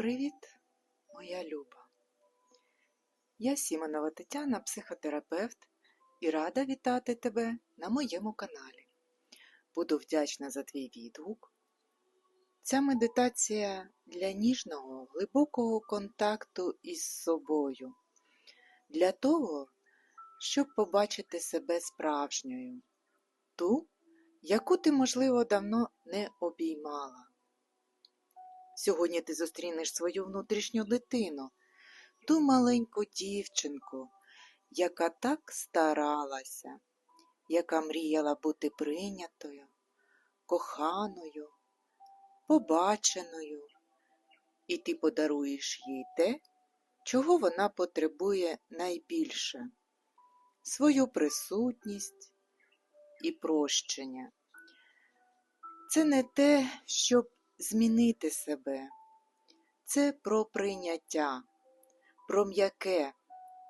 Привіт, моя Люба. Я Сімонова Тетяна, психотерапевт, і рада вітати тебе на моєму каналі. Буду вдячна за твій відгук. Ця медитація для ніжного, глибокого контакту із собою, для того, щоб побачити себе справжньою, ту, яку ти, можливо, давно не обіймала. Сьогодні ти зустрінеш свою внутрішню дитину, ту маленьку дівчинку, яка так старалася, яка мріяла бути прийнятою, коханою, побаченою, і ти подаруєш їй те, чого вона потребує найбільше свою присутність і прощення. Це не те, щоб змінити себе. Це про прийняття, про м'яке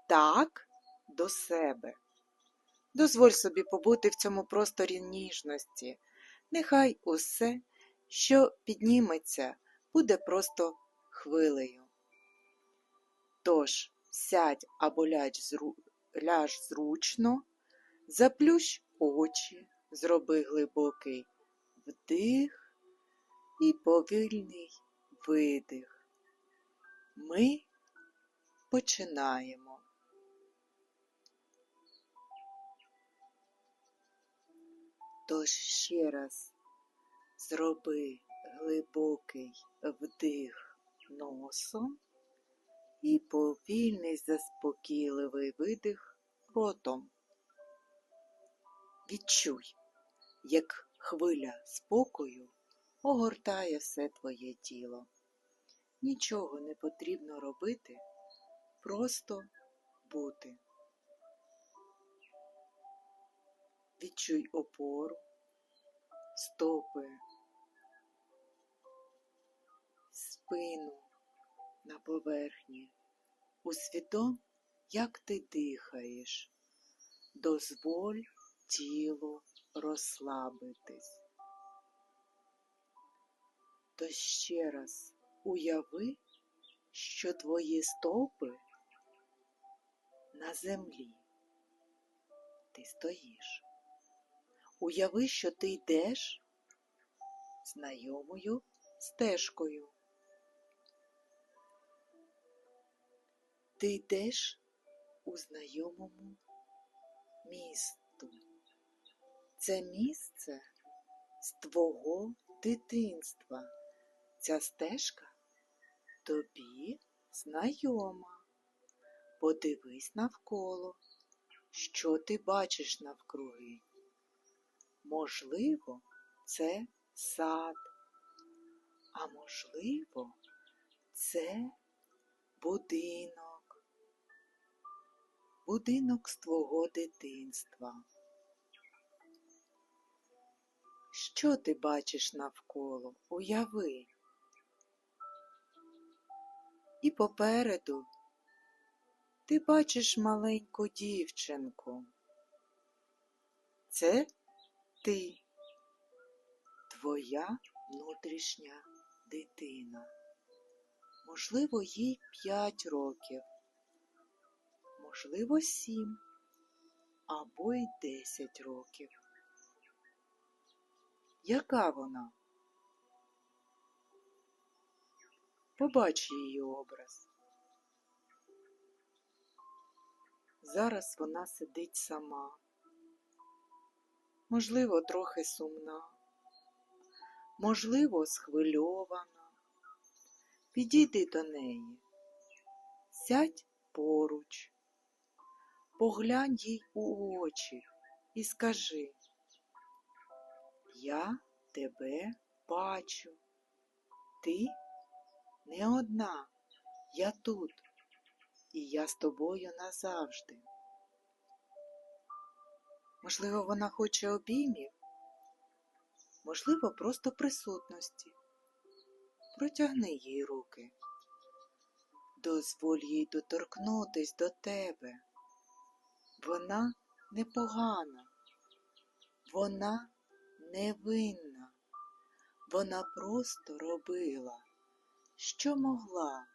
так до себе. Дозволь собі побути в цьому просторі ніжності. Нехай усе, що підніметься, буде просто хвилею. Тож сядь або ляж, зру... ляж зручно, заплющ очі, зроби глибокий вдих і повільний видих. Ми починаємо. Тож ще раз зроби глибокий вдих носом і повільний заспокійливий видих ротом. Відчуй, як хвиля спокою огортає все твоє тіло. Нічого не потрібно робити, просто бути. Відчуй опору, стопи, спину на поверхні. Усвідом, як ти дихаєш, дозволь тілу розслабитись. То ще раз уяви, що твої стопи на землі. Ти стоїш. Уяви, що ти йдеш знайомою стежкою. Ти йдеш у знайомому місту. Це місце з твого дитинства. Ця стежка тобі знайома. Подивись навколо, що ти бачиш навкруги. Можливо, це сад, а можливо, це будинок, будинок з твого дитинства. Що ти бачиш навколо? Уяви. І попереду ти бачиш маленьку дівчинку. Це ти, твоя внутрішня дитина. Можливо, їй п'ять років, можливо, сім або й десять років. Яка вона? Побач її образ. Зараз вона сидить сама, можливо, трохи сумна, можливо, схвильована. Підійди до неї, сядь поруч, поглянь їй у очі і скажи, я тебе бачу, ти не одна, я тут, і я з тобою назавжди. Можливо, вона хоче обіймів, можливо, просто присутності. Протягни їй руки, дозволь їй доторкнутись до тебе. Вона непогана, вона невинна, вона просто робила, що могла,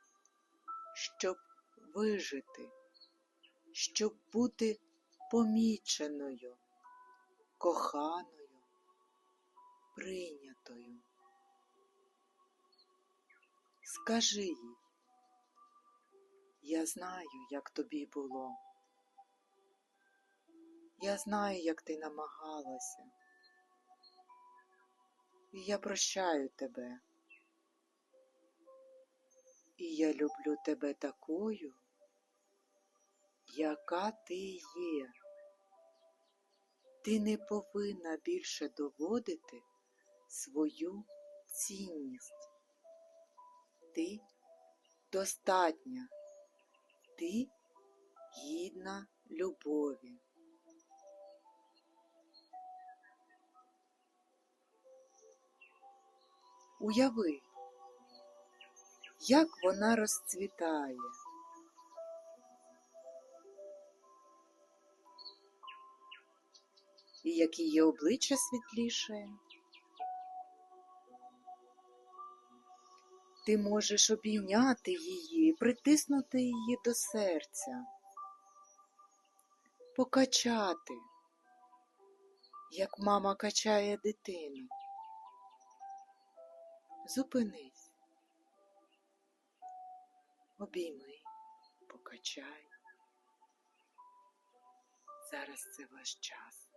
щоб вижити, щоб бути поміченою, коханою, прийнятою. Скажи їй, я знаю, як тобі було. Я знаю, як ти намагалася. І я прощаю тебе. І я люблю тебе такою, яка ти є. Ти не повинна більше доводити свою цінність. Ти достатня, ти гідна любові. Уяви, як вона розцвітає. І як її обличчя світлішає. Ти можеш обійняти її, притиснути її до серця, покачати, як мама качає дитину. Зупинись, обійми, покачай. Зараз це ваш час.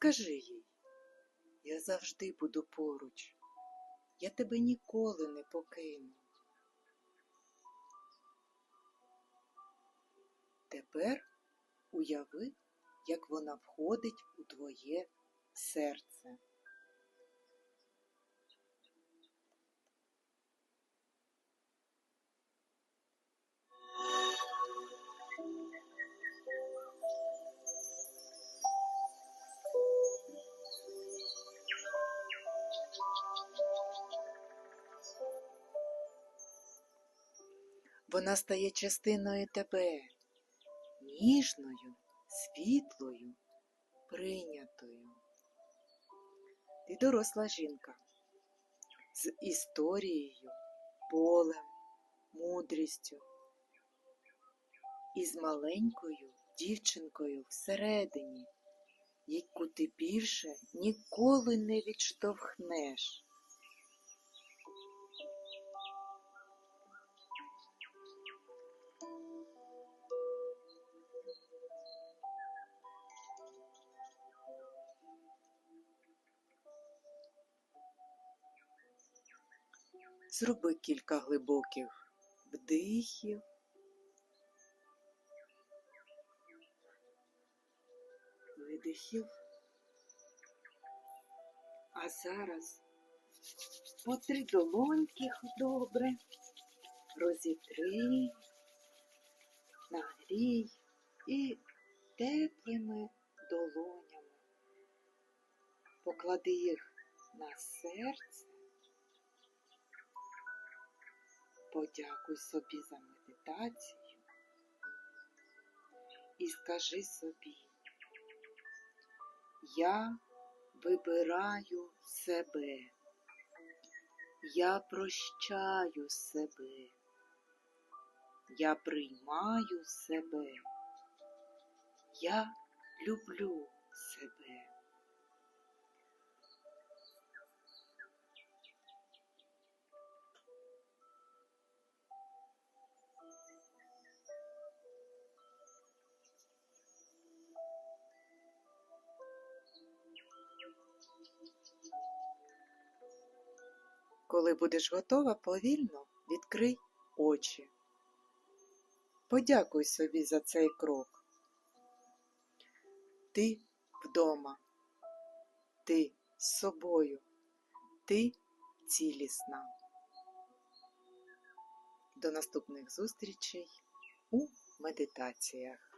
Скажи їй, я завжди буду поруч, я тебе ніколи не покину. Тепер уяви, як вона входить у твоє серце. Вона стає частиною тебе, ніжною, світлою, прийнятою. Ти доросла жінка з історією, полем, мудрістю і з маленькою дівчинкою всередині, яку ти більше ніколи не відштовхнеш. Зроби кілька глибоких вдихів. Видихів. А зараз по три долоньки добре. Розітри, нагрій і теплими долонями. Поклади їх на серце. Подякуй собі за медитацію і скажи собі, я вибираю себе, я прощаю себе, я приймаю себе, я люблю себе. Коли будеш готова, повільно відкрий очі. Подякуй собі за цей крок. Ти вдома, ти з собою, ти цілісна. До наступних зустрічей у медитаціях.